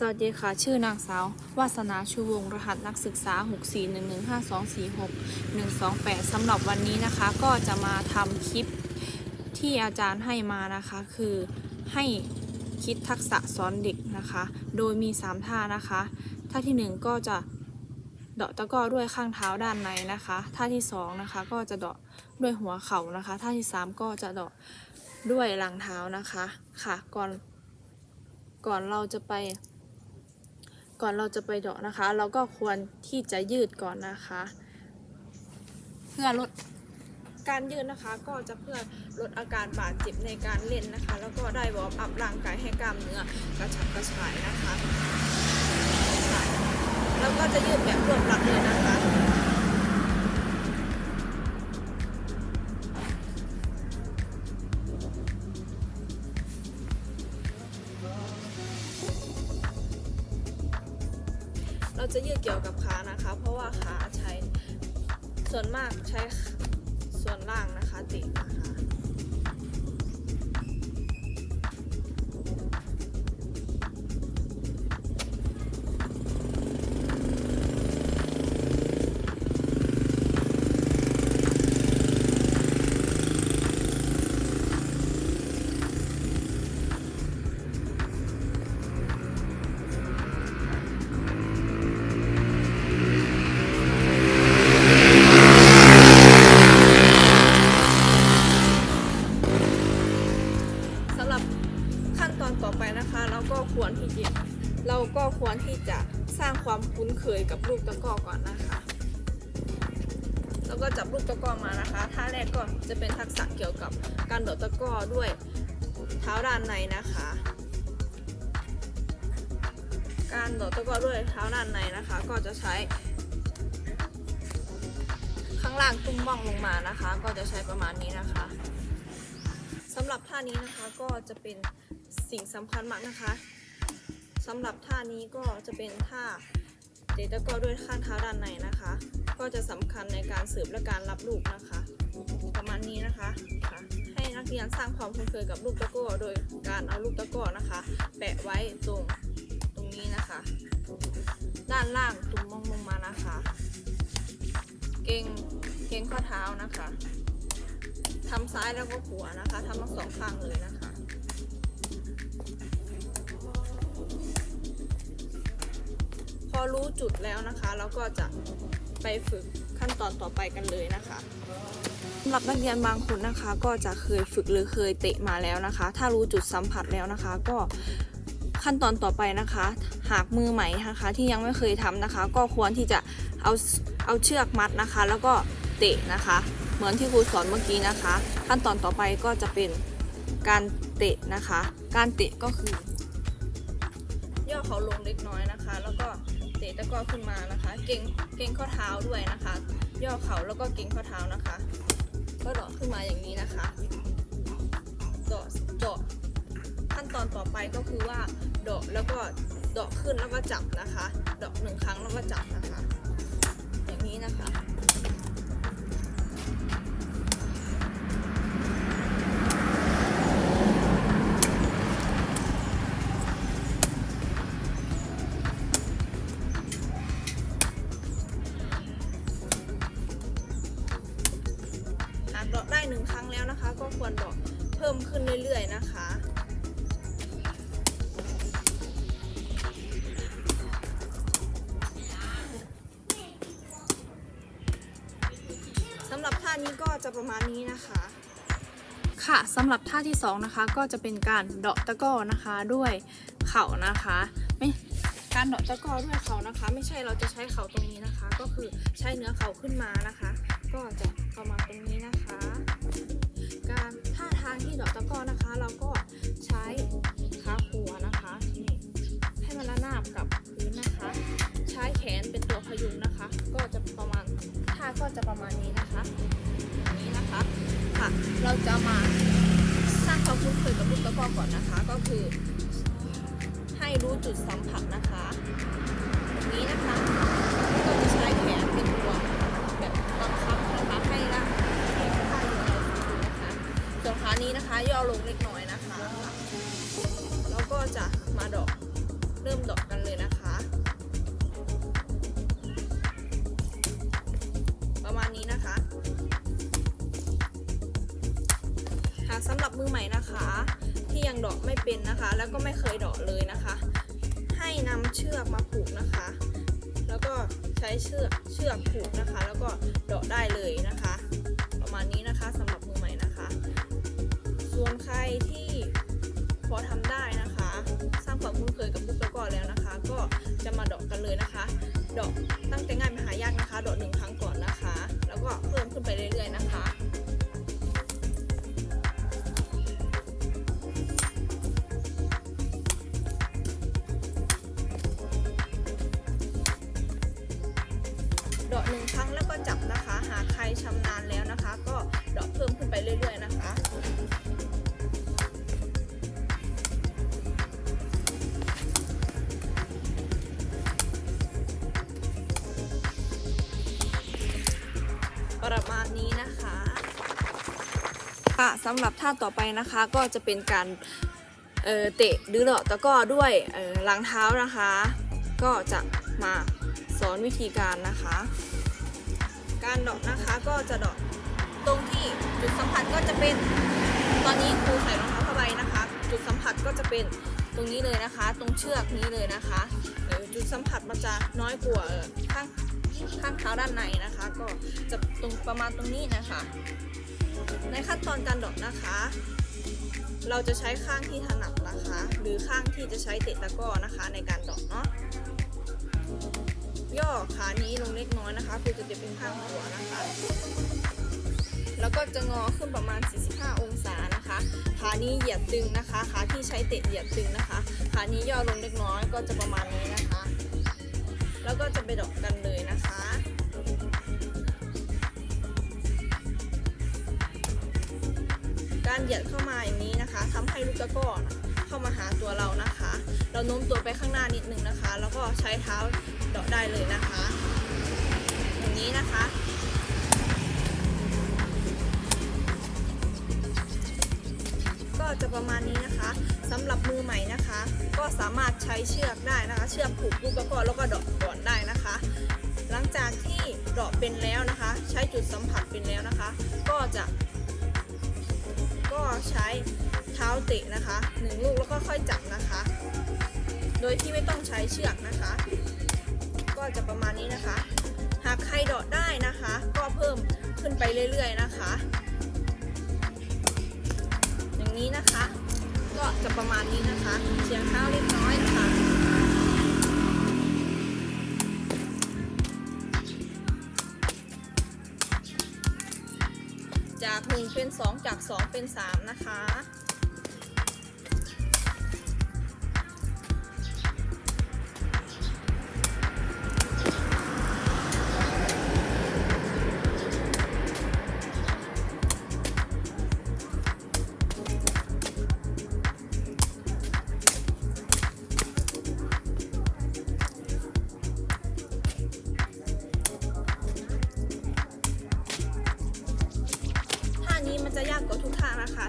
สวัสดีค่ะ ชื่อนางสาว วาสนาชูวง รหัสนักศึกษา 64115246128สำหรับวันนี้นะคะ ก็จะมาทำคลิปที่อาจารย์ให้มานะคะ คือให้คิดทักษะสอนเด็กนะคะ โดยมี 3 ท่านะคะ ท่าทีหนึ่1 ก็จะเดาะตะก้อด้วยข้างเท้าด้านในนะคะ ท่าที่2นะคะ ก็จะเดาะด้วยหัวเข่านะคะ ท่าที่ 3 ก็จะเดาะด้วยหลังเท้านะคะ ค่ะ ก่อน ก่อนเราจะไป ก่อนเราจะไปเดาะนะคะ เราก็ควรที่จะยืดก่อนนะคะ เพื่อลดการยืดนะคะก็จะเพื่อลดอาการบาดเจ็บในการเล่นนะคะ แล้วก็ได้วอร์มอัพร่างกายให้กล้ามเนื้อกระชับกระชายนะคะค่ะแล้วก็จะยืดแบบรวบรัดเลยนะคะ จะยืดเกี่ยวกับขานะคะ เพราะว่าขาใช้ส่วนมากใช้ส่วนล่างนะคะตินะคะ แล้วก็จับลูกตะกร้อมานะคะ ท่าแรกก็จะเป็นทักษะเกี่ยวกับการโดดตะกร้อด้วยเท้าด้านในนะคะ การโดดตะกร้อด้วยเท้าด้านในนะคะ ก็จะใช้ ข้างล่างตุ้มบ้องลงมานะคะ ก็จะใช้ประมาณนี้นะคะสำหรับท่านี้นะคะก็จะเป็นสิ่งสำคัญมากนะคะสำหรับท่านี้ก็จะเป็นท่า เตะตะกร้อด้วยข้างเท้าด้านในนะคะ ก็จะสำคัญในการสืบและการรับลูกนะคะ ประมาณนี้นะคะค่ะให้นักเรียนสร้างความคุ้นเคยกับลูกตะกร้อโดยการเอาลูกตะกร้อนะคะ แปะไว้ตรงตรงนี้นะคะ ด้านล่างตุ้มมองลงมานะคะ เก่งเก่งข้อเท้านะคะทำซ้ายแล้วก็ขวานะคะทำทั้งสองข้างเลยนะคะ อรู้จุดแล้วนะคะเราก็จะไปฝึกขั้นตอนต่อไปกันเลยนะคะสำหรับนักเรียนบางคนนะคะ ก็จะเคยฝึกหรือเคยเตะมาแล้วนะคะ ถ้ารู้จุดสัมผัสแล้วนะคะ ก็ขั้นตอนต่อไปนะคะ หากมือใหม่นะคะที่ยังไม่เคยทำนะคะ ก็ควรที่จะเอาเอาเชือกมัดนะคะ แล้วก็เตะนะคะ เหมือนที่ครูสอนเมื่อกี้นะคะ ขั้นตอนต่อไปก็จะเป็นการเตะนะคะ การเตะก็คือย่อเขาลงเล็กน้อยนะคะ แล้วก็ะตะกร้อขึ้นมานะคะ เก่งเก่งข้อเท้าด้วยนะคะ ย่อเขาแล้วก็เก่งข้อเท้านะคะ ก็เดาะขึ้นมาอย่างนี้นะคะเดาะเดาะขั้นตอนต่อไปก็คือว่าเดาะแล้วก็เดาะขึ้นแล้วก็จับนะคะเดาะหนึ่งครั้งแล้วก็จับนะคะ อย่างนี้นะคะ จะประมาณนี้นะคะ ค่ะสำหรับท่าที่สองนะคะก็จะเป็นการเดาะตะก้อนะคะด้วยเข่านะคะไม่การเดาะตะก้อด้วยเข่านะคะ ไม่ใช่เราจะใช้เข่าตรงนี้นะคะ ก็คือใช้เนื้อเข่าขึ้นมานะคะ ก็จะประมาณตรงนี้นะคะ การท่าทางที่เดาะตะก้อนะคะ เราก็ใช้ขาขวานะคะนี่ให้มันระนาบกับพื้นนะคะ ใช้แขนเป็นตัวพยุงนะคะ ก็จะประมาณท่าก็จะประมาณนี้ ค่ะ เราจะมาสร้างความคุ้นเคยกับลูกตะกร้อก่อนนะคะ ก็คือ ให้รู้จุดสัมผัสนะคะอย่างนี้นะคะก็จะใช้แขนเป็นตัวแบบบังคับนะคะให้ร่างให้ท่าอยู่ในนะคะส่วนขานี้นะคะย่อลงเล็กน้อยนะคะ แล้วก็จะมาดอกเริ่มดอก กันมือใหม่นะคะ ที่ยังดาะไม่เป็นนะคะ แล้วก็ไม่เคยดาะเลยนะคะ ให้นำเชือกมาผูกนะคะ แล้วก็ใช้เชือกเชือกผูกนะคะ แล้วก็ดาะได้เลยนะคะ ประมาณนี้นะคะสำหรับมือใหม่นะคะ ส่วนใครที่พอทำได้นะคะ สร้างความคุ้นเคยกับลูกตะกร้อแล้วนะคะ ก็จะมาดาะกันเลยนะคะดาะตั้งแต่ง่ายไปหายากนะคะดาะหนึ่งครั้งก่อนนะคะ แล้วก็เพิ่มขึ้นไปเรื่อยๆนะคะ ดาะหนึ่งครั้งแล้วก็จับนะคะ หากใครชำนาญแล้วนะคะ ก็เดาะเพิ่มขึ้นไปเรื่อย ๆ นะคะประมาณนี้นะคะค่ะสำหรับท่าต่อไปนะคะก็จะเป็นการเเตะหรือเดาะตะก้อด้วยเอ่อรางเท้านะคะ ก็จะมา สอนวิธีการนะคะ การดาะนะคะก็จะดาะตรงที่จุดสัมผัสก็จะเป็นตอนนี้ครูใส่รองเท้าผ้าใบนะคะ จุดสัมผัสก็จะเป็นตรงนี้เลยนะคะ ตรงเชือกนี้เลยนะคะเอ่อจุดสัมผัสมันจะน้อยกว่าข้างข้างเท้าด้านในนะคะ ก็จะตรงประมาณตรงนี้นะคะ ในขั้นตอนการดาะนะคะ เราจะใช้ข้างที่ถนัดนะคะ หรือข้างที่จะใช้เตะตะก้อนะคะ ในการดาะเนาะ ย่อขานี้ลงเล็กน้อยนะคะคือจะเป็นข้างหัวนะคะ แล้วก็จะงอขึ้นประมาณ 45 องศานะคะ ขานี้เหยียดตึงนะคะ ขาที่ใช้เตะเหยียดตึงนะคะ ขานี้ย่อลงเล็กน้อยก็จะประมาณนี้นะคะ แล้วก็จะไปดอกกันเลยนะคะการเหยียดเข้ามาอย่างนี้นะคะทำให้ลูกตะก้อนเข้ามาหาตัวเรานะคะ เราโน้มตัวไปข้างหน้านิดนึงนะคะ แล้วก็ใช้เท้า ดาะได้เลยนะคะอย่างนี้นะคะ ก็จะประมาณนี้นะคะสำหรับมือใหม่นะคะ ก็สามารถใช้เชือกได้นะคะ เชือกผูกลูกตะกร้อแล้วก็เดาะก่อนได้นะคะ หลังจากที่เดาะเป็นแล้วนะคะ ใช้จุดสัมผัสเป็นแล้วนะคะ ก็จะ ก็ใช้เท้าเตะนะคะหนึ่งลูกแล้วก็ค่อยจับนะคะ โดยที่ไม่ต้องใช้เชือกนะคะ ก็จะประมาณนี้นะคะ หากใครเดาะได้นะคะ ก็เพิ่มขึ้นไปเรื่อยๆนะคะ อย่างนี้นะคะ ก็จะประมาณนี้นะคะเฉียงเท้าวเล็กน้อยนะคะจาก1เป็น 2 จาก 2 เป็น 3 นะคะ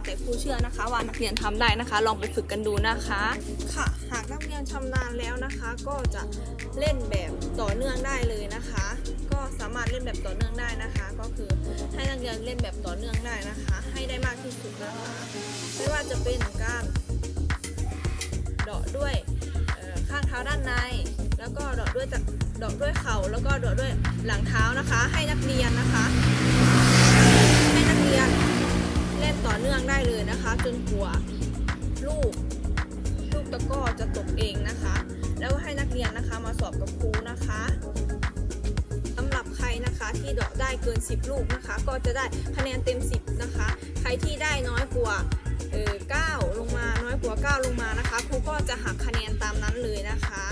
แต่ครูเชื่อนะคะ ว่านักเรียนทำได้นะคะ ลองไปฝึกกันดูนะคะ ค่ะ หากนักเรียนชำนาญแล้วนะคะ ก็จะเล่นแบบต่อเนื่องได้เลยนะคะ ก็สามารถเล่นแบบต่อเนื่องได้นะคะ ก็คือให้นักเรียนเล่นแบบต่อเนื่องได้นะคะ ให้ได้มากที่สุดนะคะไม่ว่าจะเป็นการเดาะด้วยข้างเท้าด้านใน แล้วก็เดาะด้วยเดาะด้วยเข่าแล้วก็เดาะด้วยหลังเท้านะคะ ให้นักเรียนนะคะ จะได้คะแนนเต็ม 10 นะคะ ใครที่ได้น้อยกว่าเออ9ลงมาน้อยกว่า 9 ลงมานะคะครูก็จะหักคะแนนตามนั้นเลยนะคะ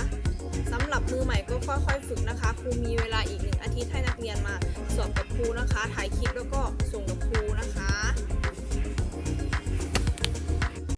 สำหรับมือใหม่ก็ค่อยๆฝึกนะคะครูมีเวลาอีกหนึ่งอาทิตย์ให้นักเรียนมาสอบกับครูนะคะ ถ่ายคลิปแล้วก็ส่งกับครูนะคะ